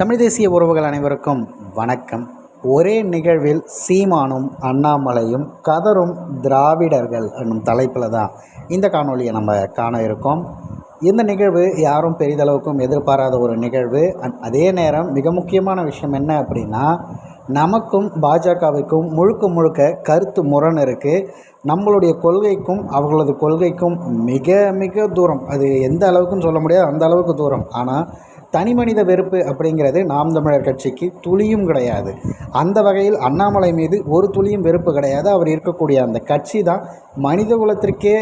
தமிழ் தேசிய உறவுகள் அனைவருக்கும் வணக்கம். ஒரே நிகழ்வில் சீமானும் அண்ணாமலையும் கதரும் திராவிடர்கள் என்னும் தலைப்பில் தான் இந்த காணொலியை நம்ம காண இருக்கோம். இந்த நிகழ்வு யாரும் பெரிதளவுக்கும் எதிர்பாராத ஒரு நிகழ்வு. அதே நேரம் மிக முக்கியமான விஷயம் என்ன அப்படின்னா நமக்கும் பாஜகவுக்கும் முழுக்க முழுக்க கருத்து முரண் இருக்குது நம்மளுடைய கொள்கைக்கும் அவர்களது கொள்கைக்கும் மிக மிக தூரம். அது எந்த அளவுக்குன்னு சொல்ல முடியாது அந்த அளவுக்கு தூரம். ஆனால் தனி மனித வெறுப்பு அப்படிங்கிறது நாம் தமிழர் கட்சிக்கு துளியும் கிடையாது. அந்த வகையில் அண்ணாமலை மீது ஒரு துளியும் வெறுப்பு கிடையாது. அவர் இருக்கக்கூடிய அந்த கட்சி தான் மனித குலத்திற்கே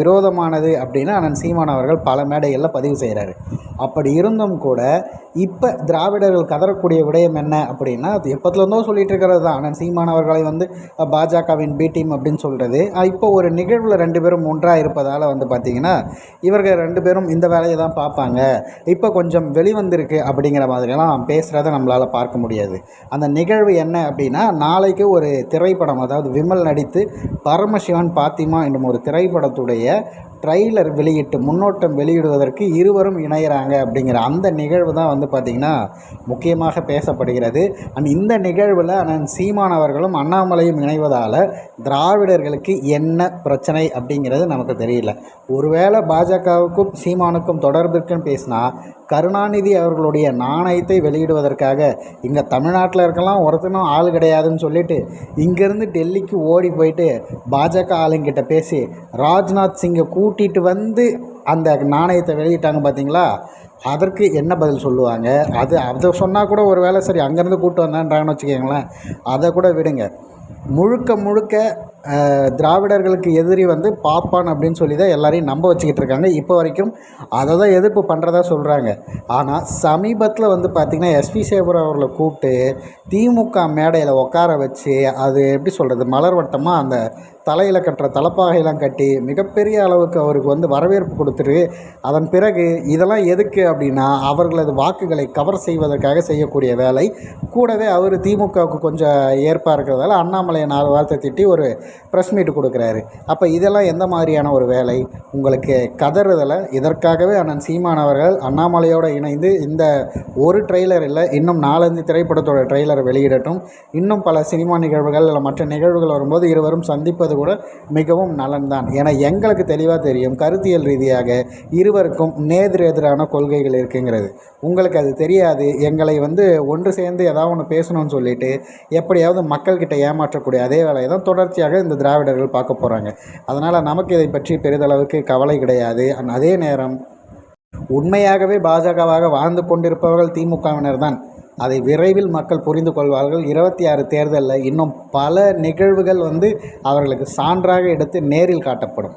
விரோதமானது அப்படின்னு அண்ணன் சீமான் அவர்கள் பல மேடைகளில் பதிவு செய்கிறாரு அப்படி இருந்தும் கூட இப்போ திராவிடர்கள் கதறக்கூடிய விடயம் என்ன அப்படின்னா அது எப்போத்துலேருந்தோ சொல்லிட்டு இருக்கிறது தான் அண்ணன் சீமான் அவர்களை வந்து பாஜகவின் பி டீம் அப்படின்னு சொல்கிறது இப்போ ஒரு நிகழ்வில் ரெண்டு பேரும் ஒன்றாக இருப்பதால் வந்து பார்த்திங்கன்னா இவர்கள் ரெண்டு பேரும் இந்த வேலையை தான் பார்ப்பாங்க இப்போ கொஞ்சம் வெளிவந்திருக்கு அப்படிங்கிற மாதிரியெல்லாம் பேசுகிறத நம்மளால் பார்க்க முடியாது. அந்த நிகழ்வு என்ன அப்படின்னா நாளைக்கு ஒரு திரைப்படம் அதாவது விமல் நடித்து பரமசிவன் பாத்திமா என்னும் ஒரு திரைப்படத்துடைய ட்ரெய்லர் வெளியிட்டு முன்னோட்டம் வெளியிடுவதற்கு இருவரும் இணையிறாங்க. அப்படிங்கிற அந்த நிகழ்வு தான் வந்து பார்த்திங்கன்னா முக்கியமாக பேசப்படுகிறது. அண்ட் இந்த நிகழ்வில் அண்ணன் சீமான் அவர்களும் அண்ணாமலையும் இணைவதால் திராவிடர்களுக்கு என்ன பிரச்சனை அப்படிங்கிறது நமக்கு தெரியல. ஒருவேளை பாஜகவுக்கும் சீமானுக்கும் தொடர்பு இருக்குன்னு பேசினா கருணாநிதி அவர்களுடைய நாணயத்தை வெளியிடுவதற்காக இங்கே தமிழ்நாட்டில் இருக்கலாம் ஒருத்தனும் ஆள் கிடையாதுன்னு சொல்லிட்டு இங்கேருந்து டெல்லிக்கு ஓடி போயிட்டு பாஜக ஆளுங்கிட்ட பேசி ராஜ்நாத் சிங்கை கூட்டிகிட்டு வந்து அந்த நாணயத்தை வெளியிட்டாங்க பார்த்தீங்களா அதற்கு என்ன பதில் சொல்லுவாங்க? அது அதை சொன்னால் கூட ஒரு வேளை சரி அங்கேருந்து கூப்பிட்டு வந்தான்றாங்கன்னு வச்சுக்கோங்களேன். அதை கூட விடுங்க. முழுக்க முழுக்க திராவிடர்களுக்கு எதிரி வந்து பாப்பான் அப்படின்னு சொல்லி தான் எல்லாரையும் நம்ப வச்சுக்கிட்டு இருக்காங்க. இப்போ வரைக்கும் அதை தான் எதிர்ப்பு பண்ணுறதா சொல்கிறாங்க ஆனால் சமீபத்தில் வந்து பார்த்திங்கன்னா எஸ்பி சேகர் அவர்களை கூப்பிட்டு திமுக மேடையில் உட்கார வச்சு அது எப்படி சொல்கிறது மலர் வட்டமாக அந்த தலையில் கட்டுற தலப்பாகையெல்லாம் கட்டி மிகப்பெரிய அளவுக்கு அவருக்கு வந்து வரவேற்பு கொடுத்துரு அதன் பிறகு இதெல்லாம் எதுக்கு அப்படின்னா அவர்களது வாக்குகளை கவர் செய்வதற்காக செய்யக்கூடிய வேலை கூடவே அவர் திமுகவுக்கு கொஞ்சம் ஏற்பாக இருக்கிறதால அண்ணாமலையை நாலு வார்த்தை திட்டி ஒரு ப்ரெஸ் மீட் கொடுக்குறாரு. அப்போ இதெல்லாம் எந்த மாதிரியான ஒரு வேலை? உங்களுக்கு கதறுதலை இதற்காகவே அண்ணன் சீமான் அவர்கள் அண்ணாமலையோடு இணைந்து இந்த ஒரு ட்ரெய்லர் இல்லை இன்னும் நாலஞ்சு திரைப்படத்தோட ட்ரெய்லர் வெளியிடட்டும். இன்னும் பல சினிமா நிகழ்வுகள் இல்லை மற்ற நிகழ்வுகள் வரும்போது இருவரும் சந்திப்பது கூட மிகவும் நலன்தான். ஏன்னா எங்களுக்கு தெளிவாக தெரியும் கருத்தியல் ரீதியாக இருவருக்கும் நேதிர் எதிரான கொள்கைகள் இருக்குங்கிறது. உங்களுக்கு அது தெரியாது. எங்களை வந்து ஒன்று சேர்ந்து ஏதாவது ஒன்று பேசணும்னு சொல்லிட்டு எப்படியாவது மக்கள்கிட்ட ஏமாற்றக்கூடிய அதே வேலையை தான் தொடர்ச்சியாக இந்த திராவிடர்கள் பார்க்க போகிறாங்க அதனால் நமக்கு இதை பற்றி பெரிதளவுக்கு கவலை கிடையாது. அதே நேரம் உண்மையாகவே பாஜகவாக வாழ்ந்து கொண்டிருப்பவர்கள் திமுகவினர் தான். அதை விரைவில் மக்கள் புரிந்து கொள்வார்கள். இருபத்தி ஆறு தேர்தலில் இன்னும் பல நிகழ்வுகள் வந்து அவர்களுக்கு சான்றாக எடுத்து நேரில் காட்டப்படும்.